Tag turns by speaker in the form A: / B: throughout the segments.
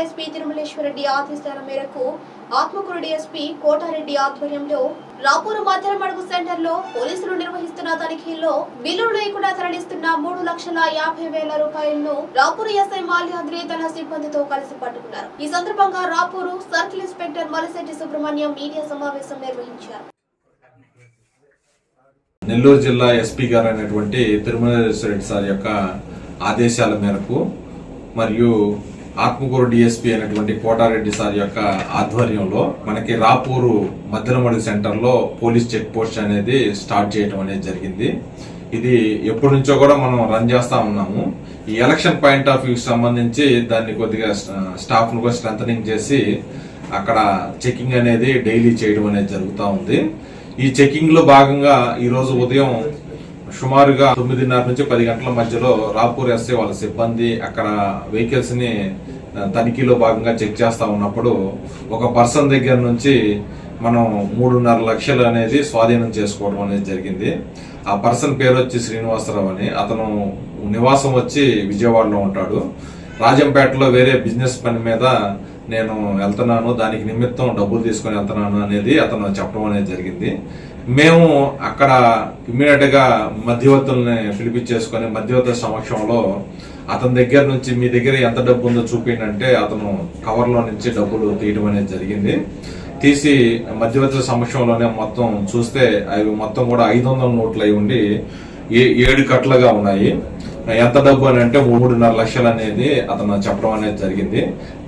A: SP Thirumaleswara Reddy ఆదేశాల మేరకు Atmakur DSP Kotareddy ఆధ్వర్యంలో రాపూరు మధ్య మడుగు సెంటర్లో పోలీసులు నిర్వహిస్తున్న తనిఖీల్లో బిల్లులు లేకుండా తరలిస్తున్న మూడు లక్షల యాభై వేల రూపాయలను రాపూరు ఎస్ఐ మాల్యాద్రి తన సిబ్బందితో కలిసి పట్టుకున్నారు. ఈ సందర్భంగా Rapur circle inspector Malishetti Subrahmanyam media సమావేశం నిర్వహించారు.
B: నెల్లూరు జిల్లా ఎస్పీ గారు అయినటువంటి తిరుమలేశ్వర రెడ్డి సార్ యొక్క ఆదేశాల మేరకు మరియు ఆత్మకూరు డిఎస్పీ అయినటువంటి కోటారెడ్డి సార్ యొక్క ఆధ్వర్యంలో మనకి రాపూరు మద్దెనమడుగు సెంటర్లో పోలీస్ చెక్ పోస్ట్ అనేది స్టార్ట్ చేయడం అనేది జరిగింది. ఇది ఎప్పటి నుంచో కూడా మనం రన్ చేస్తా ఉన్నాము. ఈ ఎలక్షన్ పాయింట్ ఆఫ్ వ్యూకి సంబంధించి దాన్ని కొద్దిగా స్టాఫ్ను కూడా స్ట్రెంథనింగ్ చేసి అక్కడ చెకింగ్ అనేది డైలీ చేయడం అనేది జరుగుతూ ఉంది. ఈ చెకింగ్లో భాగంగా ఈ రోజు ఉదయం సుమారుగా తొమ్మిదిన్నర నుంచి పది గంటల మధ్యలో రాపూర్ ఎస్ఏ వాళ్ళ సిబ్బంది అక్కడ వెహికల్స్ని తనిఖీలో భాగంగా చెక్ చేస్తా ఉన్నప్పుడు ఒక పర్సన్ దగ్గర నుంచి మనం మూడున్నర లక్షలు అనేది స్వాధీనం చేసుకోవడం అనేది జరిగింది. ఆ పర్సన్ పేరు వచ్చి శ్రీనివాసరావు అని. అతను నివాసం వచ్చి విజయవాడలో ఉంటాడు. రాజంపేటలో వేరే బిజినెస్ పని మీద నేను వెళ్తున్నాను దానికి నిమిత్తం డబ్బులు తీసుకొని వెళ్తున్నాను అనేది అతను చెప్పడం అనేది జరిగింది. మేము అక్కడ ఇమ్మీడియట్గా మధ్యవర్తుల్ని పిలిపించేసుకొని మధ్యవర్తుల సమక్షంలో అతని దగ్గర నుంచి మీ దగ్గర ఎంత డబ్బు ఉందో చూపిండి అంటే అతను కవర్లో నుంచి డబ్బులు తీయడం అనేది జరిగింది. తీసి మధ్యవర్తుల సమక్షంలోనే మొత్తం చూస్తే అవి మొత్తం కూడా ఐదు వందల నోట్లు అయి ఉండి ఏ- ఏడు కట్లుగా ఉన్నాయి. ఎంత డబ్బు అని అంటే మూడున్నర లక్షలు అనేది అతను చెప్పడం అనేది జరిగింది.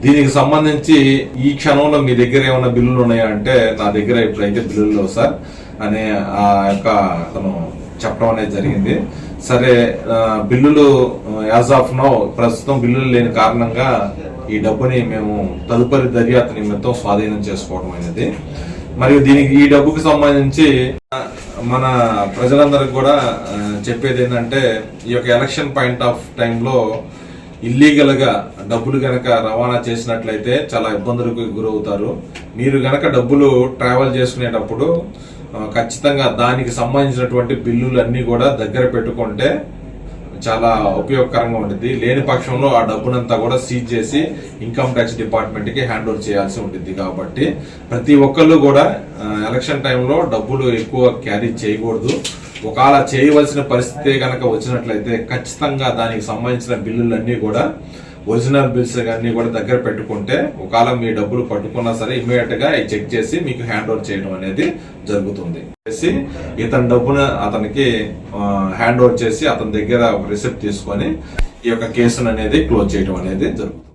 B: దీనికి సంబంధించి ఈ క్షణంలో మీ దగ్గర ఏమైనా బిల్లులు ఉన్నాయా అంటే నా దగ్గర ఇప్పుడైతే బిల్లులు లేవు సార్ అని ఆ యొక్క అతను చెప్పడం అనేది జరిగింది. సరే బిల్లులు యాజ్ ఆఫ్ నో ప్రస్తుతం బిల్లులు లేని కారణంగా ఈ డబ్బుని మేము తదుపరి దర్యాప్తు నిమిత్తం స్వాధీనం చేసుకోవడం అనేది. మరియు దీనికి ఈ డబ్బుకి సంబంధించి మన ప్రజలందరికి కూడా చెప్పేది ఏంటంటే ఈ యొక్క ఎలక్షన్ పాయింట్ ఆఫ్ టైంలో ఇల్లీగల్గా డబ్బులు కనుక రవాణా చేసినట్లయితే చాలా ఇబ్బందులకు గురవుతారు. మీరు కనుక డబ్బులు ట్రావెల్ చేసుకునేటప్పుడు ఖచ్చితంగా దానికి సంబంధించినటువంటి బిల్లులు కూడా దగ్గర పెట్టుకుంటే చాలా ఉపయోగకరంగా ఉంటుంది లేని పక్షంలో ఆ డబ్బునంతా కూడా సీజ్ చేసి ఇన్కమ్ ట్యాక్స్ డిపార్ట్మెంట్కి హ్యాండ్ ఓవర్ చేయాల్సి ఉంటుంది కాబట్టి ప్రతి ఒక్కళ్ళు కూడా ఎలక్షన్ టైంలో డబ్బులు ఎక్కువ క్యారీ చేయకూడదు. ఒకవేళ చేయవలసిన పరిస్థితి కనుక వచ్చినట్లయితే ఖచ్చితంగా దానికి సంబంధించిన బిల్లులన్నీ కూడా ఒరిజినల్ బిల్స్ అన్ని కూడా దగ్గర పెట్టుకుంటే ఒకవేళ మీ డబ్బులు పట్టుకున్నా సరే ఇమీడియట్గా అవి చెక్ చేసి మీకు హ్యాండ్ ఓవర్ చేయడం అనేది జరుగుతుంది. చేసి ఇతని డబ్బును అతనికి హ్యాండ్ ఓవర్ చేసి అతని దగ్గర ఒక రిసిప్ట్ తీసుకొని ఈ యొక్క కేసును అనేది క్లోజ్ చేయడం అనేది జరుగుతుంది.